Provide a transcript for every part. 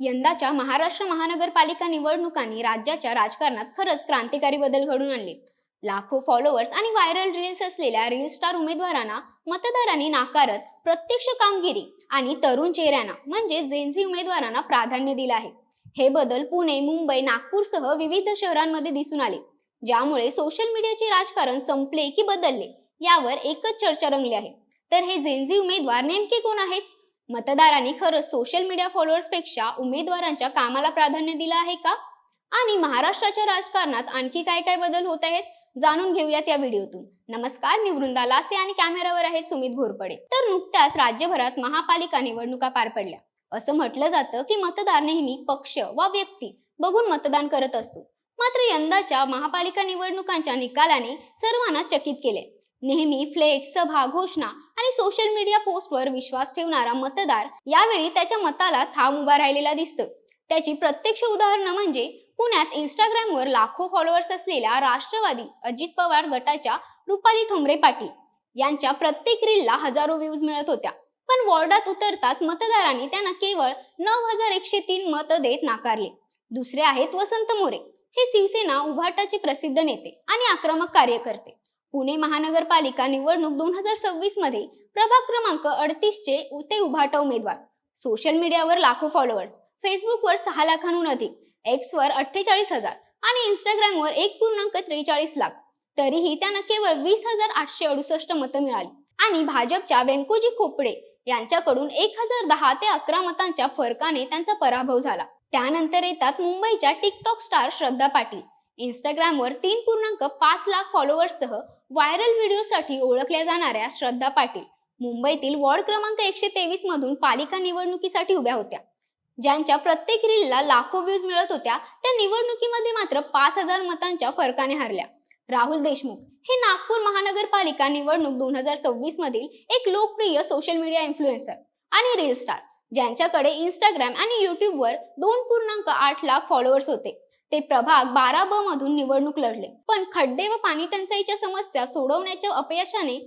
यंदाच्या महाराष्ट्र महानगरपालिका निवडणुकांनी राज्याच्या राजकारणात खरंच क्रांतिकारी बदल घडून आणले. लाखो फॉलोअर्स आणि व्हायरल रील्स असलेल्या रील स्टार उमेदवारांना मतदारांनी नाकारत प्रत्यक्ष कामगिरी आणि तरुण चेहऱ्यांना म्हणजे जेन्झी उमेदवारांना प्राधान्य दिलं आहे. हे बदल पुणे मुंबई नागपूरसह विविध शहरांमध्ये दिसून आले ज्यामुळे सोशल मीडियाचे राजकारण संपले की बदलले यावर एकच चर्चा रंगली आहे. तर हे जेन्झी उमेदवार नेमके कोण आहेत? मतदारांनी खरंच सोशल मीडिया फॉलोअर्सपेक्षा उमेदवारांच्या कामाला प्राधान्य दिलं आहे का? आणि महाराष्ट्राच्या राजकारणात आणखी काय काय बदल होत आहेत? जाणून घेऊयात या व्हिडिओतून. नमस्कार मी वृंदा लासे आणि कॅमेरावर आहेत सुमित घोरपडे. तर नुकत्याच राज्यभरात महापालिका निवडणुका पार पडल्या. असं म्हटलं जातं की मतदार नेहमी पक्ष वा व्यक्ती बघून मतदान करत असतो. मात्र यंदाच्या महापालिका निवडणुकांच्या निकालाने सर्वांना चकित केले नेहमी फ्लेक्स सभा घोषणा आणि सोशल मीडिया पोस्टवर विश्वास ठेवणारा मतदार यावेळी त्याच्या मताला थांब उभा राहिलेला दिसतोय. त्याची प्रत्यक्ष उदाहरणं म्हणजे पुण्यात इंस्टाग्रामवर लाखो फॉलोअर्स असलेल्या राष्ट्रवादी अजित पवार गटाच्या रुपाली ठोंबरे पाटील यांच्या प्रत्येक रीलला हजारो व्ह्यूज मिळत होत्या. पण वॉर्डात उतरताच मतदारांनी त्यांना केवळ नऊ हजार एकशे तीन मत देत नाकारले. दुसरे आहेत वसंत मोरे. हे शिवसेना उभाटाचे प्रसिद्ध नेते आणि आक्रमक कार्यकर्ते. पुणे महानगरपालिका निवडणूक दोन हजार सव्वीसमध्ये प्रभाग क्रमांक अडतीस चे ते उभाटा उमेदवार. सोशल मीडियावर लाखो फॉलोअर्स फेसबुकवर सहा लाखांहून अधिक. एक्स वर अठ्ठेचाळीस हजार. आणि इंस्टाग्रामवर एक पूर्णांक त्रेचाळीस लाख. तरीही त्यांना केवळ वीस हजार आठशे अडुसष्ट मतं मिळाली. आणि भाजपच्या व्यंकोजी खोपडे यांच्याकडून एक हजार दहा ते अकरा मतांच्या फरकाने त्यांचा पराभव झाला. त्यानंतर येतात मुंबईच्या टिकटॉक स्टार श्रद्धा पाटील. इंस्टाग्रामवर तीन पूर्णांक पाच लाख फॉलोअर्ससह व्हायरल व्हिडिओसाठी ओळखल्या जाणाऱ्या श्रद्धा पाटील मुंबईतील वॉर्ड क्रमांक एकशे तेवीस मधून पालिका निवडणुकीसाठी उभ्या होत्या. ज्यांच्या प्रत्येक रीलला लाखो व्ह्यूज मिळत होत्या त्या निवडणुकीमध्ये मात्र पाच हजार मतांच्या फरकाने हरल्या. राहुल देशमुख हे नागपूर महानगरपालिका निवडणूक दोन हजार सव्वीस मधील एक लोकप्रिय सोशल मीडिया इन्फ्लुएन्सर आणि रील स्टार ज्यांच्याकडे इंस्टाग्राम आणि युट्यूबवर दोन पूर्णांक आठ लाख फॉलोअर्स होते. ते प्रभाग बारा ब मधून निवडणूक लढले. पण खड्डे व पाणी टंचाईच्या समस्या सोडवण्याच्या अपयशाने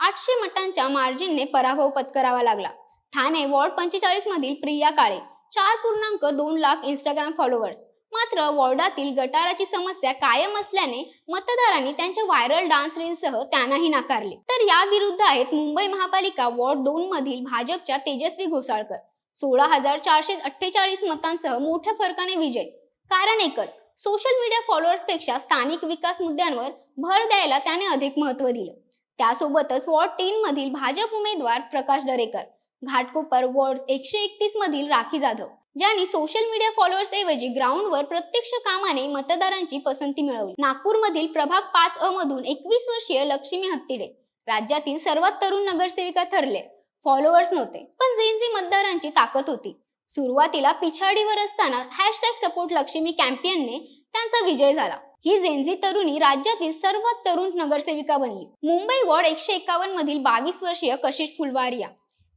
आठशे मतांच्या मार्जिनने पराभव पत्करावा लागला. ठाणे वॉर्ड पंचेचाळीस मधील प्रिया काळे चार पूर्णांक दोन लाख इंस्टाग्राम फॉलोअर्स मात्र वॉर्डातील गटाराची समस्या कायम असल्याने मतदारांनी त्यांच्या व्हायरल डान्स रीलसह त्यांनाही नाकारले. तर या विरुद्ध आहेत मुंबई महापालिका वॉर्ड दोन मधील भाजपच्या तेजस्वी घोसाळकर. सोळा हजार चारशे अठ्ठेचाळीस मतांसह मोठ्या फरकाने विजय. कारण एकच सोशल मीडिया फॉलोअर्सपेक्षा स्थानिक विकास मुद्द्यांवर भर द्यायला त्याने अधिक महत्त्व दिलं. त्यासोबतच वॉर्ड तीन मधील भाजप उमेदवार प्रकाश दरेकर घाटकोपर वॉर्ड एकशे एकतीस मधील राखी जाधव ज्यांनी सोशल मीडिया फॉलोअर्स ऐवजी ग्राउंडवर प्रत्यक्ष कामाने मतदारांची पसंती मिळवली. नागपूरमधील प्रभाग पाच अ मधून एकवीस वर्षीय लक्ष्मी हत्तीडे राज्यातील सर्वात तरुण नगरसेविका ठरले. फॉलोअर्स नव्हते पण जेनजी मतदारांची ताकद होती. सुरुवातीला पिछाडीवर असताना हॅशटॅग सपोर्ट लक्ष्मी कॅम्पियनने त्यांचा विजय झाला. ही जेनझी तरुणी राज्यातील सर्वात तरुण नगरसेविका बनली. मुंबई वॉर्ड एकशे एकावन्न मधील बावीस वर्षीय कशिश फुलवारिया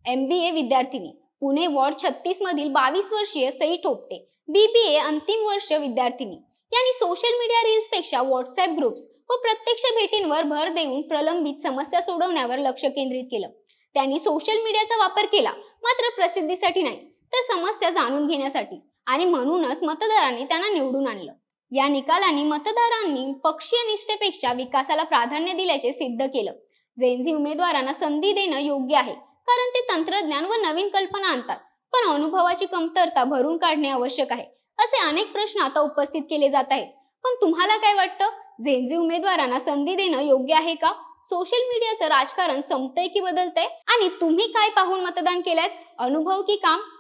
एम बी ए विद्यार्थिनी. पुणे वॉर्ड छत्तीस मधील बावीस वर्षीय सई ठोपटे बीबीए अंतिम वर्ष विद्यार्थिनी. यांनी सोशल मीडिया रील्सपेक्षा व्हॉट्सअप ग्रुप्स व प्रत्यक्ष भेटींवर भर देऊन प्रलंबित समस्या सोडवण्यावर लक्ष केंद्रित केलं. त्यांनी सोशल मीडियाचा वापर केला मात्र प्रसिद्धीसाठी नाही. तर समस्या जाणून घेण्यासाठी आणि म्हणूनच मतदारांनी त्यांना निवडून आणलं. या निकालांनी मतदारांनी पक्षीय निष्ठेपेक्षा विकासाला प्राधान्य दिल्याचे सिद्ध केलं. जेनझी उमेदवारांना संधी देणं योग्य आहे कारण ते तंत्रज्ञान व नवीन कल्पना आणतात. पण अनुभवाची कमतरता भरून काढणे आवश्यक आहे असे अनेक प्रश्न आता उपस्थित केले जात आहेत. पण तुम्हाला काय वाटतं? झेनझी उमेदवारांना संधी देणं योग्य आहे का? सोशल मीडियाचं राजकारण संपतंय की बदलतंय? आणि तुम्ही काय पाहून मतदान केलंय? अनुभव की काम?